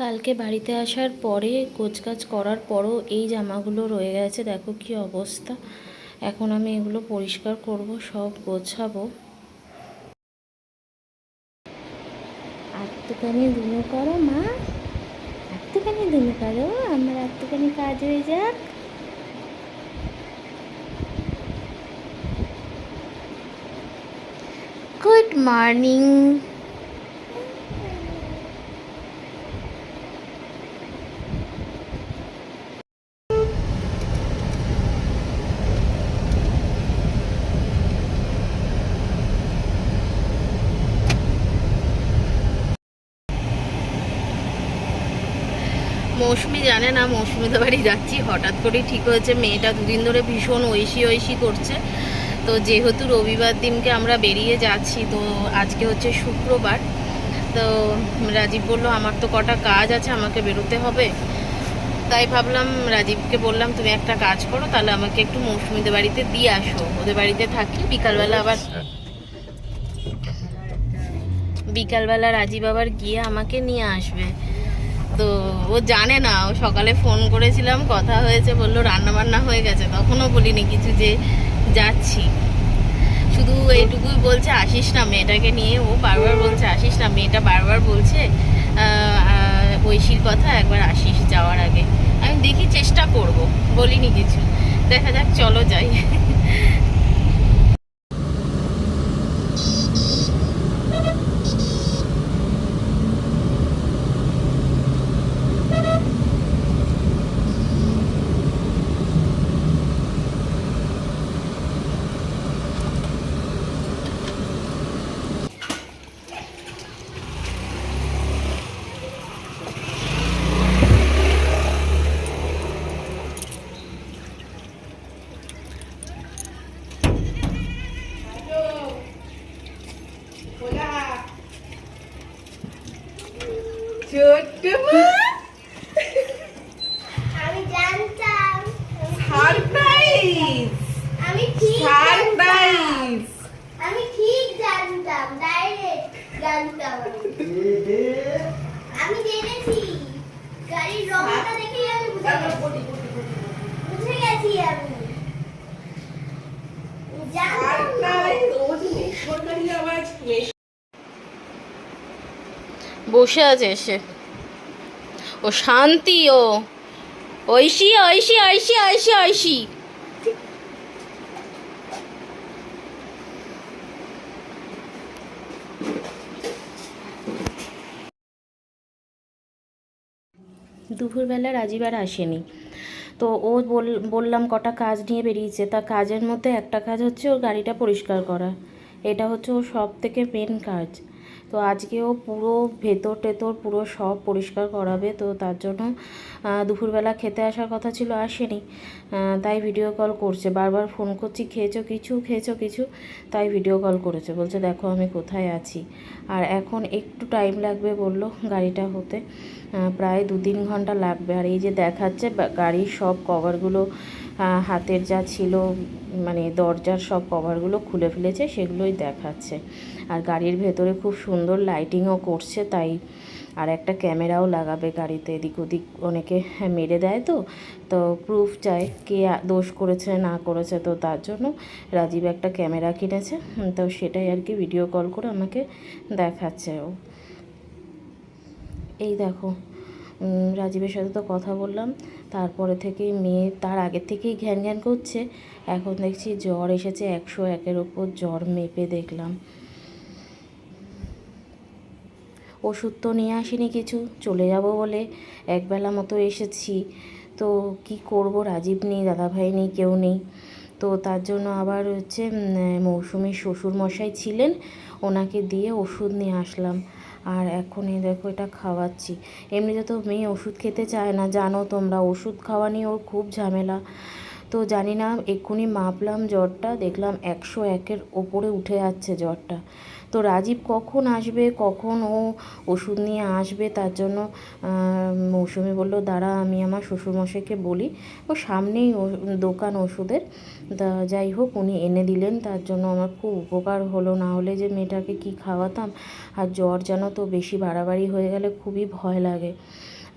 কালকে বাড়িতে আসার পরে কোচকাচ করার পরও এই জামাগুলো রয়ে গেছে। দেখো কি অবস্থা। এখন আমি এগুলো পরিষ্কার করব, সব গোছাবো। একটুখানি দুনো করো, মা। একটুখানি দুনো করো, আমার একটুখানি কাজ হয়ে যাক। Good morning. মৌসুমি জানে না মৌসুমিদের বাড়ি যাচ্ছি। হঠাৎ করেই ঠিক হয়েছে মেয়েটা দুদিন ধরে ভীষণ ঐশি ঐশি করছে। তো যেহেতু রবিবার দিনকে আমরা বেরিয়ে যাচ্ছি তো আজকে হচ্ছে শুক্রবার। তো রাজীব বলল আমার তো কটা কাজ আছে আমাকে বেরোতে হবে। তাই ভাবলাম রাজীবকে বললাম তুমি একটা কাজ করো তাহলে আমাকে একটু মৌসুমিদের বাড়িতে দিয়ে আসো। ওদের বাড়িতে থাকি বিকালবেলা আবার বিকালবেলা রাজীব আবার গিয়ে আমাকে নিয়ে আসবে। তো ও জানে না। ও সকালে ফোন করেছিলাম, কথা হয়েছে, বলল রান্না বান্না হয়ে গেছে। তখনও বলিনি কিছু যে যাচ্ছি। শুধু এইটুকুই বলছে, আসিস না, মেয়েটাকে নিয়ে। ও বারবার বলছে, আসিস না। মেয়েটা বারবার বলছে ঐশীর কথা, একবার আসিস যাওয়ার আগে। আমি দেখি চেষ্টা করব, বলিনি কিছু। দেখা যাক, চলো যাই। ছোট্ট মা আমি জানতাম সারপ্রাইজ আমি ঠিক জানতাম সারপ্রাইজ আমি ঠিক জানতাম ডাইরেক্ট জানতাম আমি। আমি জেনেছি গাড়ির রংটা দেখেই আমি বুঝে গেছি বুঝে গেছি আমি জানতাম না। সারপ্রাইজ ও যে বেসরকারি আওয়াজ বেশ- বসে আছে এসে। ও শান্তি, ও। ঐশী ঐশী ঐশী ঐশী ঐশী। দুপুরবেলা রাজীব আর আসেনি। তো ও বল- বললাম কটা কাজ নিয়ে বেরিয়েছে। তা কাজের মধ্যে একটা কাজ হচ্ছে ওর গাড়িটা পরিষ্কার করা। এটা হচ্ছে ওর সব থেকে মেন কাজ। তো আজকে ও পুরো ভেতর টেতর পুরো সব পরিষ্কার করাবে, তো তার জন্য দুপুরবেলা খেতে আসার কথা ছিল, আসেনি। তাই ভিডিও কল করছে। বারবার ফোন করছি, খেয়েছো কিছু? খেয়েছো কিছু? তাই ভিডিও কল করেছে। বলছে, দেখো, আমি কোথায় আছি। আর এখন একটু টাইম লাগবে বলল গাড়িটা হতে। প্রায় দু তিন ঘণ্টা লাগবে। আর এই যে দেখাচ্ছে গাড়ির সব কভারগুলো হাতের যা ছিল মানে দরজার সব কভারগুলো খুলে ফেলেছে, সেগুলোই দেখাচ্ছে। আর গাড়ির ভেতরে খুব সুন্দর লাইটিংও করছে, তাই আর একটা ক্যামেরাও লাগাবে গাড়িতে। এদিক ওদিক অনেকে মেরে দেয় তো তো প্রুফ চায় কে দোষ করেছে, না করেছে তো তার জন্য। রাজীব একটা ক্যামেরা কিনেছে তো সেটাই আর কি ভিডিও কল করে আমাকে দেখাচ্ছে ও। এই দেখো রাজীবের সাথে তো কথা বললাম, তারপরে থেকেই মেয়ে, তার আগের থেকেই ঘ্যান ঘ্যান করছে। এখন দেখছি জ্বর এসেছে একশো একের ওপর, জ্বর মেপে দেখলাম। ওষুধ তো নিয়ে আসিনি কিছু, চলে যাব বলে একবেলা মতো এসেছি। তো কি করব, রাজীব নেই, দাদাভাই নেই, কেউ নেই। তো তার জন্য আবার হচ্ছে মৌসুমীর শ্বশুর ছিলেন, ওনাকে দিয়ে ওষুধ নিয়ে আসলাম। আর এখন এই দেখো এটা খাওয়াচ্ছি। এমনিতে তো মেয়ে ওষুধ খেতে চায় না, জানো তোমরা, ওষুধ খাওয়া নিয়ে ওর খুব ঝামেলা। তো জানি না, এক্ষুনি মাপলাম জ্বরটা, দেখলাম একশো একের ওপরে উঠে যাচ্ছে জ্বরটা। তো রাজীব কখন আসবে, কখন ও ওষুধ নিয়ে আসবে, তার জন্য মৌসুমি বলল, দাঁড়া, আমি আমার শ্বশুরমশাইকে বলি, ও সামনেই দোকান ওষুধের। তা যাই হোক, উনি এনে দিলেন, তার জন্য আমার খুব উপকার হলো। না হলে যে মেয়েটাকে কি খাওয়াতাম, আর জ্বর যেন তো বেশি বাড়াবাড়ি হয়ে গেলে খুবই ভয় লাগে।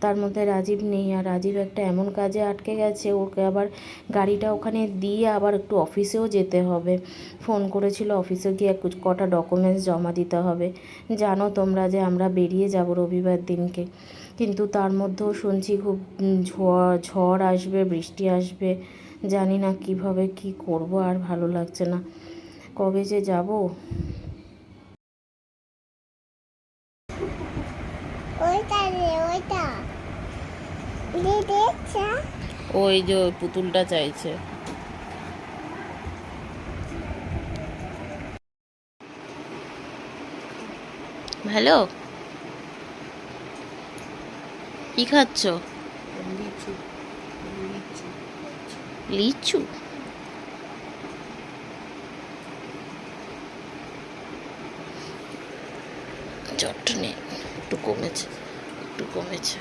তার মধ্যে রাজীব নেই আর রাজীব একটা এমন কাজে আটকে গেছে, ওকে আবার গাড়িটা ওখানে দিয়ে আবার একটু অফিসেও যেতে হবে। ফোন করেছিল অফিসে গিয়ে কটা ডকুমেন্টস জমা দিতে হবে। জানো তোমরা যে আমরা বেরিয়ে যাব রবিবার দিনকে। কিন্তু তার মধ্যেও শুনছি খুব ঝড় আসবে, বৃষ্টি আসবে। জানি না কীভাবে কি করব, আর ভালো লাগছে না। কবে যে যাব? ওইটা রে ওইটা। ওই যে ওই পুতুলটা চাইছে। হ্যালো কি খাচ্ছ? লিচু নেই একটু কমেছে একটু কমেছে।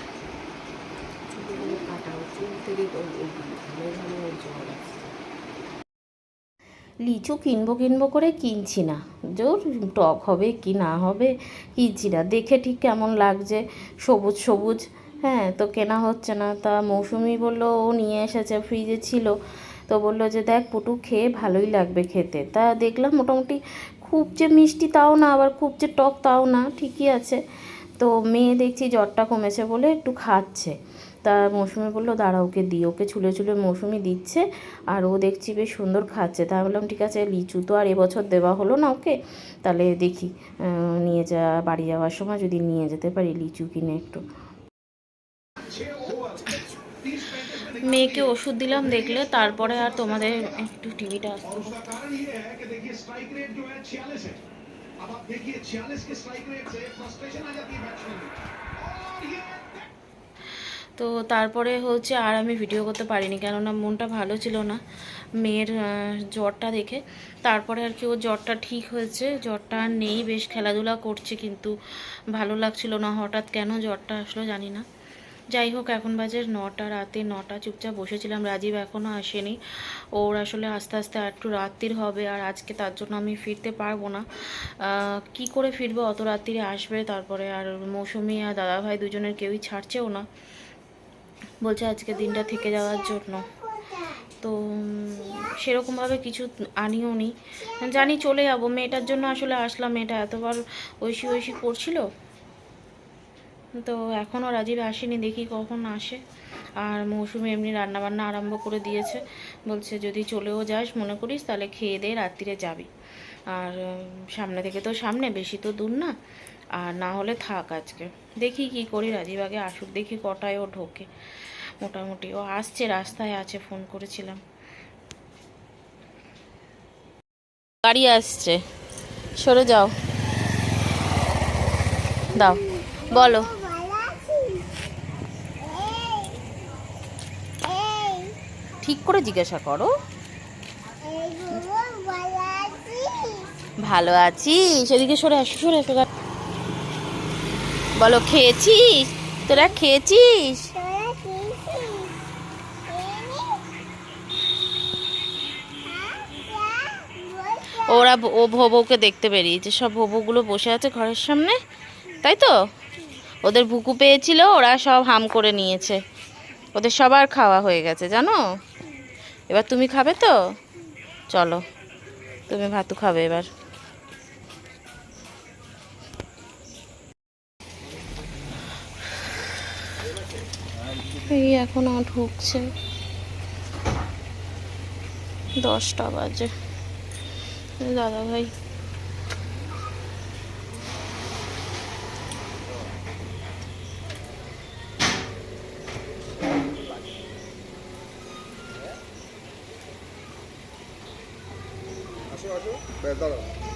লিচু কিনবো কিনবো করে কিনছি না। জোর, টক হবে কি না হবে কিনছি না। দেখে ঠিক কেমন লাগছে, সবুজ সবুজ। হ্যাঁ তো কেনা হচ্ছে না। তা মৌসুমি বলল, ও নিয়ে এসেছে ফ্রিজে ছিল। তো বলল যে, দেখ পুটু, খেয়ে ভালোই লাগবে খেতে। তা দেখলাম মোটামুটি খুব যে মিষ্টি তাও না, আবার খুব যে টক তাও না, ঠিকই আছে। তো মেয়ে দেখছি জ্বরটা কমেছে বলে একটু খাচ্ছে। তা মৌসুমি বলল, দাঁড়া ওকে দিই, ওকে ছুলে ছুলে মৌসুমি দিচ্ছে আর ও দেখছি বেশ সুন্দর খাচ্ছে। তা বললাম ঠিক আছে, লিচু তো আর এবছর দেওয়া হলো না ওকে, তাহলে দেখি নিয়ে যা, বাড়ি যাওয়ার সময় যদি নিয়ে যেতে পারি লিচু কিনে একটু। মেয়েকে ওষুধ দিলাম, দেখলে তারপরে আর তোমাদের একটু টিভিটা আসতে अब आप देखिए छियालीस के स्ट्राइक रेट से फ्रस्ट्रेशन आ जाती है बैट्समैन में और ये তো তারপরে হচ্ছে আর আমি ভিডিও করতে পারিনি কেননা মনটা ভালো ছিল না মেয়ের আহ, জ্বরটা দেখে তারপরে আর কি ওর জ্বরটা ঠিক হয়েছে জ্বরটা আর নেই বেশ খেলাধুলা করছে কিন্তু ভালো লাগছিল না হঠাৎ কেন জ্বরটা আসলো জানি না যাই হোক, এখন বাজে নটা, রাতে নটা, চুপচাপ বসেছিলাম, রাজীব এখনও আসেনি। ওর আসলে আস্তে আস্তে আর একটু রাত্রির হবে, আর আজকে তার জন্য আমি ফিরতে পারব না। কি করে ফিরবো? অত রাত্রিরে আসবে, তারপরে আর মৌসুমি আর দাদাভাই দুজনের কেউই ছাড়ছেও না। বলছে আজকে দিনটা থেকে যাওয়ার জন্য। তো সেরকমভাবে কিছু আনিও নি। জানি চলে যাব, মেয়েটার জন্য আসলে আসলাম, মেয়েটা এতবার ঐশী ঐশী করছিল। তো এখনও রাজীব আসেনি, দেখি কখন আসে। আর মৌসুমি এমনি রান্নাবান্না আরম্ভ করে দিয়েছে। বলছে, যদি চলেও যাস, মনে করিস, তাহলে খেয়ে দিয়ে রাত্রিরে যাবি। আর সামনে থেকে তো সামনে, বেশি তো দূর না। আর না হলে থাক আজকে। দেখি কি করি, রাজীব আগে আসুক, দেখি কটায় ও ঢোকে। মোটামুটি ও আসছে, রাস্তায় আছে, ফোন করেছিলাম। গাড়ি আসছে। সরে যাও। দাও, বলো ভালো আছি এই এই ঠিক করে জিজ্ঞাসা করো। ভালো আছি সেদিকে সরে আসো সরে আসো বলো, খেয়েছিস? তোরা খেয়েছিস? ওরা ও ভোবউকে দেখতে বেরিয়েছে। সব ভোবুগুলো বসে আছে ঘরের সামনে, তাই তো? ওদের ভুকু পেয়েছিল, ওরা সব হাম করে নিয়েছে। ওদের সবার খাওয়া হয়ে গেছে, জানো? এবার তুমি খাবে তো? চলো, তুমি ভাতু খাবে এবার। এই এখন আমার ঢুকছে। দশটা বাজে। দাদা ভাই আসো আসো দাঁড়াও